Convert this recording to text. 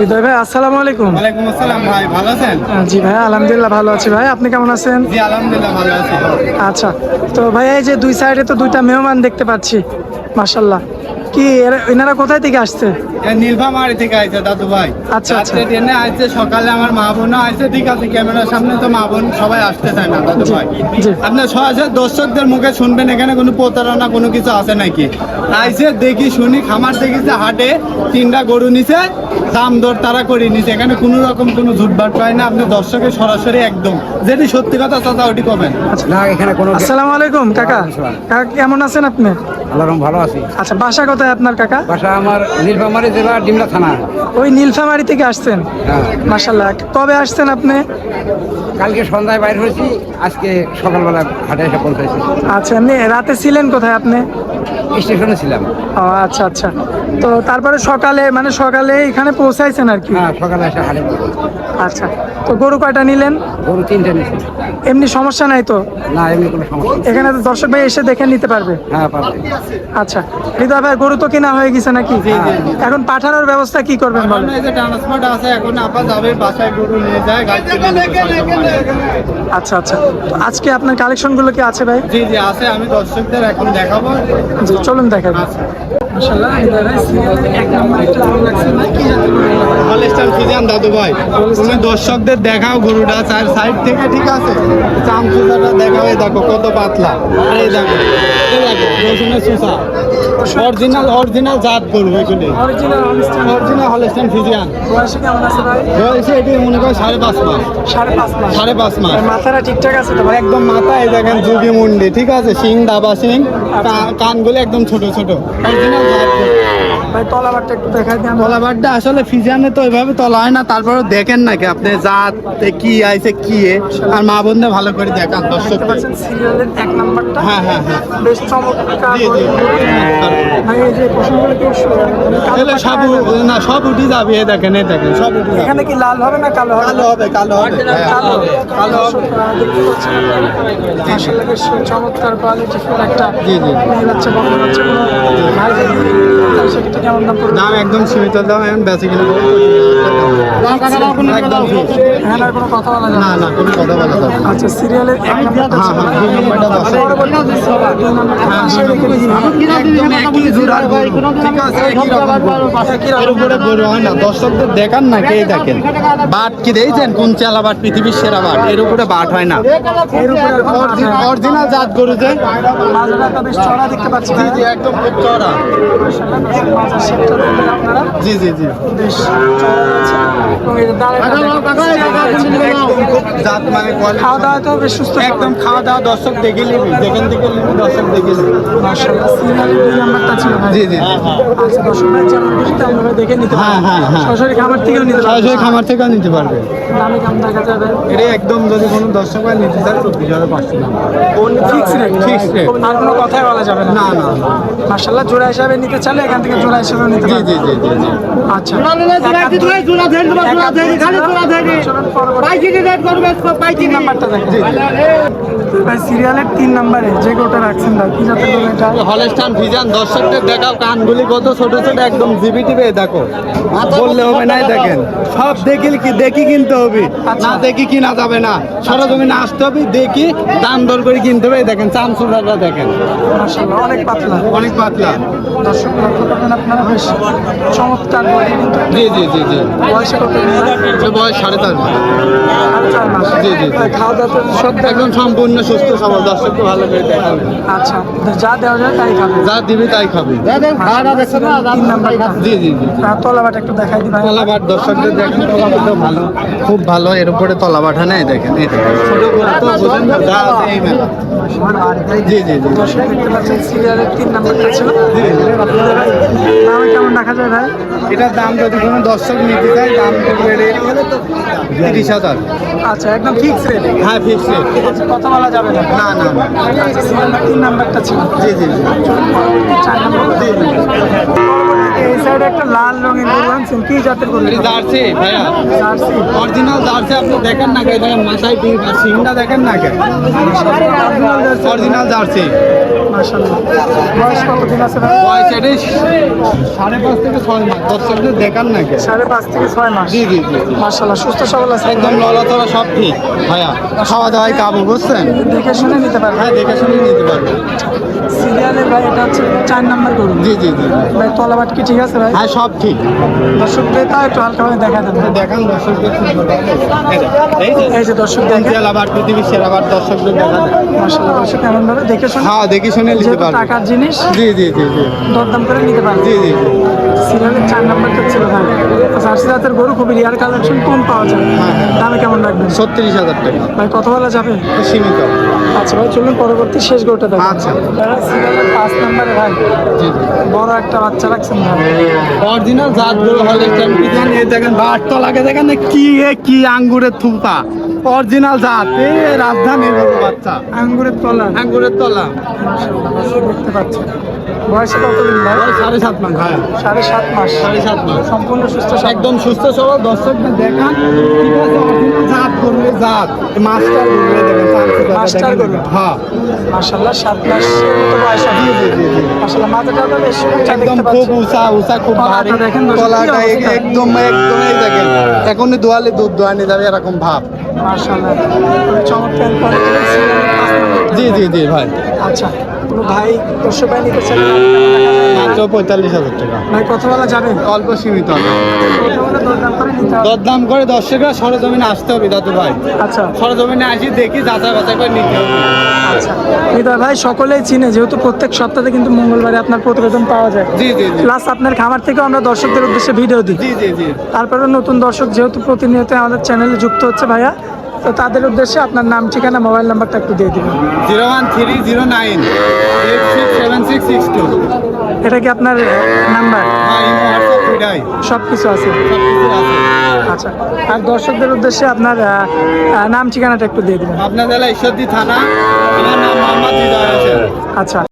হৃদয় ভাই আসসালামু আলাইকুম। ওয়ালাইকুম আসসালাম ভাই ভালো আছেন? জি ভাই আলহামদুলিল্লাহ ভালো আছি ভাই। আপনি কেমন আছেন? জি আলহামদুলিল্লাহ ভালো আছি। আচ্ছা তো ভাই এই যে দুই সাইডে তো দুইটা মেহমান দেখতে পাচ্ছি মাশাল্লাহ কি এনারা কোথায় থেকে আসছে? এ নীলফামারি থেকে আইছে দাদু ভাই। আচ্ছা, আচ্ছা। রাত্রে ট্রেনে আইছে সকালে আমার মা বোনও আইছে ঠিক আছে ক্যামেরার সামনে তো মা বোন সবাই আসতে চায় না দাদু ভাই। আপনার সরাসরি দর্শকদের মুখে শুনবেন এখানে কোনো প্রতারণা কোনো কিছু আছে নাকি? আইছে দেখি শুনি খামার দেখেছে হাটে তিনটা গরু নিছে দাম দর তারা করে নিছে। এখানে কোনো রকম কোনো ঝুটবাট পায় না আপনি দর্শকের সরাসরি একদম। যেটি সত্যি কথা চাচা ওটি কবেন? না এখানে কোনো আসসালামু আলাইকুম কাকা। কাকা কেমন আছেন আপনি? আল্লাহ ভালো আছি। আচ্ছা বাসা কোথায় আপনার কাকা? বাসা আমার নীলফামারী জেলা ডিমলা থানা। ওই নীলফামারি থেকে আসছেন? হ্যাঁ। মাশাল্লাহ কবে আসছেন আপনি? কালকে সন্ধ্যায় বাইর হয়েছি আজকে সকালবেলা হাটে এসে পৌঁছাইছি আচ্ছা এমনি রাতে ছিলেন কোথায় আপনি? স্টেশনে ছিলাম। ও আচ্ছা আচ্ছা। তো তারপরে সকালে মানে সকালে এখানে পৌঁছাইছেন আর কি? হ্যাঁ সকালে এসে হাটে আচ্ছা তো গরু কয়টা নিলেন? গরু তিনটে নিয়েছি। এমনি সমস্যা নাই তো? না এমনি কোনো সমস্যা এখানে তো দর্শক ভাই এসে দেখে নিতে পারবে। হ্যাঁ পারবে। আচ্ছা। হৃদয় ভাই গরু তো কেনা হয়ে গেছে নাকি? এখন পাঠানোর ব্যবস্থা কি করবেন বলেন? এই যে ট্রান্সপোর্ট আছে এখন আপা যাবে বাসায় গরু নিয়ে যায় গাড়ি আচ্ছা আচ্ছা। তো আজকে আপনার কালেকশনগুলো কি আছে ভাই? জি জি আছে। আমি দর্শকদের এখন দেখাবো। জি চলুন দেখাবো মাশাআল্লাহ হৃদয় সিরিয়ালে এক নম্বর একটা গরু লাগছে না কি জাতের গরু লাগছে? হলস্টার দাদু ভাই? তুমি দর্শকদের দেখাও গরুটা চার সাইড থেকে ঠিক আছে? দেখাও এই দেখো কত পাতলা। আর এই দেখো এই দেখো রসুনের সুসা অরিজিনাল অরিজিনাল জাত গরু এগুলি। অরিজিনাল অনুষ্ঠান অরিজিনাল হলস্টার ফিজিয়ান বয়সে কেমন আছে ভাই? বয়সে এটি মনে করো সাড়ে পাঁচ মাস। সাড়ে পাঁচ মাস। সাড়ে পাঁচ মাস। মাথাটা ঠিকঠাক আছে তো ভাই? একদম মাথায় দেখেন যুগি মুন্ডি ঠিক আছে? শিং দাবা সিং কা- কানগুলো একদম ছোট ছোট। অরিজিনাল জাত গরু ভাই তলাবারটা একটু দেখাই তলাবারটা আসলে ফিজিয়ানে তো ওইভাবে তলা হয় না তারপরে দেখেন নাকি আপনি জাত কি আইছে কি আর মা বোনদের ভালো করে দেখান দর্শক সিরিয়ালের এক নাম্বারটা? হ্যাঁ হ্যাঁ হ্যাঁ। বেশ চমৎকার। জি জি। ভাই এই যে পশুগুলো কি কালো সব না? সব উঠি যাবে এই দেখেন এই দেখেন সব উঠি এখানে কি লাল হবে না কালো হবে? কালো হবে কালো হবে হ্যাঁ। কালো কালো হবে। দেখতে পাচ্ছেন। মাশাআল্লাহ বেশ চমৎকার কোয়ালিটি ফুল একটা জি, জি। বাচ্চা বড় বাচ্চা ভাই কেমন দাম একদম সীমিত দাম এখন বেশি কিনে। হ্যাঁ না কোনো কথা বলা যাবে আচ্ছা সিরিয়ালের হ্যাঁ, হ্যাঁ, দুই নাম্বারটা দশ। হ্যাঁ, হয় দর্শকদের দেখান না কে দেখেন। বাট কি দেখছেন? কোন চেলা বাট পৃথিবীর সেরা বাট? এর উপরে বাট হয় না। এর উপরে অরিজিনাল জাত গরু যে। একদম খুব চড়া। মাজার শেপটা দেখবেন আপনারা? জি জি জি। বেশ চড়া আছে এবং এর দাঁড়াটা একদম খুব জাত quality। খাওয়া দাওয়া তো বেশ সুস্থ একদম খাওয়া দাওয়া দর্শক দেখে নিবি যেখান থেকে নিবি দর্শক দেখে নিবি। মাশাআল্লাহ সিরিয়ালের দুই নাম্বারটা ছিল জি জি। জি আচ্ছা দর্শক ভাই যেমন খুশি তেমন দেখে নিতে হ্যাঁ, হ্যাঁ, হ্যাঁ। সরাসরি খামার থেকেও নিতে পারবে সরাসরি খামার থেকেও নিতে পারবে দামে দাম দেখা যাবে। এটা একদম যদি কোনো দর্শক ভাই নিতে চায় চব্বিশ হাজার পাঁচশো টাকা। Fix rate Fixed rate। আর কোনো কথাই বলা যাবে না না না। মাশাআল্লাহ জোড়া হিসাবে নিতে চাইলে এখান থেকে জোড়া নিতে জি জি জি জি জি। আচ্ছা। নাম্বারটা দেখেন সিরিয়ালের তিন নাম্বারে যে গোটা রাখছেন ভাই কি জাতের গরু এটা? হলস্টান ভিজান দর্শকদের দেখাও কানগুলি কত ছোট ছোট একদম জিবি টিপে দেখো। বললে হবে নাই দেখেন। সব দেখি কি দেখি কিনতে হবে। না দেখি কিনা যাবে না। সরজমিনে আসতে হবে দেখি দাম দর করে কিনতে হবে দেখেন চামচুরাটা দেখেন। মাশাআল্লাহ অনেক পাতলা। অনেক পাতলা। দর্শক লক্ষ্য করবেন আপনারা বেশ চমৎকার বডি কিন্তু জি জি জি জি। বয়সে কত বয়স সাড়ে চার মাস। জি, জি। খাওয়া দাওয়া তো সব একদম সম্পূর্ণ সুস্থ সবল। ভালো করে দেখাবে আচ্ছা যা দেওয়া যায় তাই খাবে। যা দিবি তাই খাবি। তিন নাম্বারটা জি জি জি। তলাবাট একটু দেখাই দিবেন। তলাবাট দর্শকদের দেখেন ভালো খুব ভালো। এর উপরে তলাবাটা নেই দেখেন এই ছোট গরু তো বোঝেন যা আছে এই মেলা। জি জি জি। দর্শক দেখতে পাচ্ছেন সিরিয়ালের তিন নাম্বারটা ছিল। দামে কেমন দেখা যায় ভাই? এটার দাম যদি কোনো দর্শক নিতে চায় দাম রে তিরিশ হাজার। আচ্ছা একদম ফিক্স রেট হ্যাঁ ফিক্স রেট কথা বলা যাবে না। না না আচ্ছা তিন নাম্বারটা ছিল। জি জি চার নাম্বার। এই সাইডে একটা লাল রঙের গরু আনছেন। কি জাতের গরু এটা জার্সি ভাইয়া। জার্সি। অরিজিনাল জার্সি আপনি দেখেন না কে? দেখেন মাথায় সিংটা দেখেন না কে? Original jersey. মাশাল্লাহ বয়স কতদিন আছে বয়স সাড়ে পাঁচ থেকে ছয় মাস। দর্শকদের দেখান সাড়ে পাঁচ থেকে ছয় মাস। জি জি জি। জি। সুস্থ সবল আছে একদম সব ঠিক। ভাইয়া খাওয়া দাওয়ায় কাবু বুঝছেন? দেখে শুনে নিতে পারবেন। হ্যাঁ দেখে শুনে নিতে পারবেন। ভাই এটা হচ্ছে চার নাম্বার গরু। জি জি জি। ভাই তলাবাট কি ঠিক আছে ভাই? হ্যাঁ সব ঠিক। দর্শকদের তাও একটু হালকা ভাবে দেখা দেন। দেখান দর্শকদের এই যে, দর্শক দেখে আবার পৃথিবীর সেরাবার দর্শকদের দেখা যায়। মাশাল্লাহ দর্শক এমন ভাবে দেখে শুনে হ্যাঁ দেখে শুনে নিতে পারবে। টাকার জিনিস জি জি জি জি। দরদাম করে নিতে পারবে। জি জি জি। সিরিয়ালের চার নাম্বারটা ছিল ভাই। জার্সি জাতের গরু খুবই রিয়ার কালেকশন কম পাওয়া যায়। দামে কেমন রাখবেন ছত্রিশ হাজার টাকা। ভাই কত বেলা যাবে? সীমিত। আচ্ছা ভাই চলুন পরবর্তী শেষ গরুটা দেখো। আচ্ছা। সিরিয়ালের পাঁচ নাম্বারে ভাই বড় একটা বাচ্চা রাখছেন ভাই। অরিজিনাল জাত গরু হলে চ্যাম্পিয়ন এই দেখেন বাট তো লাগে দেখেন না কি এ কি আঙ্গুরের থুপা। অরিজিনাল জাত এ রাজধানী গরু বাচ্চা। আঙ্গুরের তলা। আঙ্গুরের তলা। দেখতে পাচ্ছেন। বয়সে কতদিন ভাই? সাড়ে সাত মাস। ভাই সাড়ে সাত মাস। সাড়ে সাত মাস। সম্পূর্ণ সুস্থ। একদম সুস্থ সবল। দর্শকদের দেখান। ঠিক আছে জাত গরু জাত। মাস্টার গরু দেখেন মাস্টার। গরু? হ্যাঁ। মাশাল্লাহ সাত মাসের মতো বয়স জি, জি। মাশাল্লাহ মাথাটা তো বেশ একদম খুব উঁচা উঁচা খুব ভারী। দেখেন দর্শক, কি একদম একদম এই দেখেন। এখনই দোয়ালে দুধ দোয়ানি যাবে এরকম ভাব। চমৎকার। জি জি জি ভাই। আচ্ছা কোনো ভাই দর্শক ভাই নিতে চাই মাত্র পঁয়তাল্লিশ হাজার টাকা। ভাই কত বেলা যাবে? অল্প সীমিত দরদাম করে দর্শকরা সরজমিনে আসতে হবে দাদু ভাই। আচ্ছা। সরজমিনে আসি দেখি যাচাই বাছাই করে নিতে হবে। আচ্ছা। হৃদয় ভাই সকলেই চিনে যেহেতু প্রত্যেক সপ্তাহে কিন্তু মঙ্গলবারে আপনার প্রতিবেদন পাওয়া যায়। জি জি জি। প্লাস আপনার খামার থেকেও আমরা দর্শকদের উদ্দেশ্যে ভিডিও দিই। জি জি জি। তারপরে নতুন দর্শক যেহেতু প্রতিনিয়ত আমাদের চ্যানেলে যুক্ত হচ্ছে ভাইয়া তো তাদের উদ্দেশ্যে আপনার নাম ঠিকানা মোবাইল নাম্বারটা একটু দিয়ে দিবেন। Zero one three zero nine eight six seven six six two এটা কি আপনার নাম্বার? সব কিছু আছে সব কিছু আছে। আচ্ছা আর দর্শকদের উদ্দেশ্যে আপনার নাম ঠিকানাটা একটু দিয়ে দিবেন। আপনার জেলা ঈশ্বরদী থানা আমার নাম মোহাম্মদ হৃদয় আচ্ছা।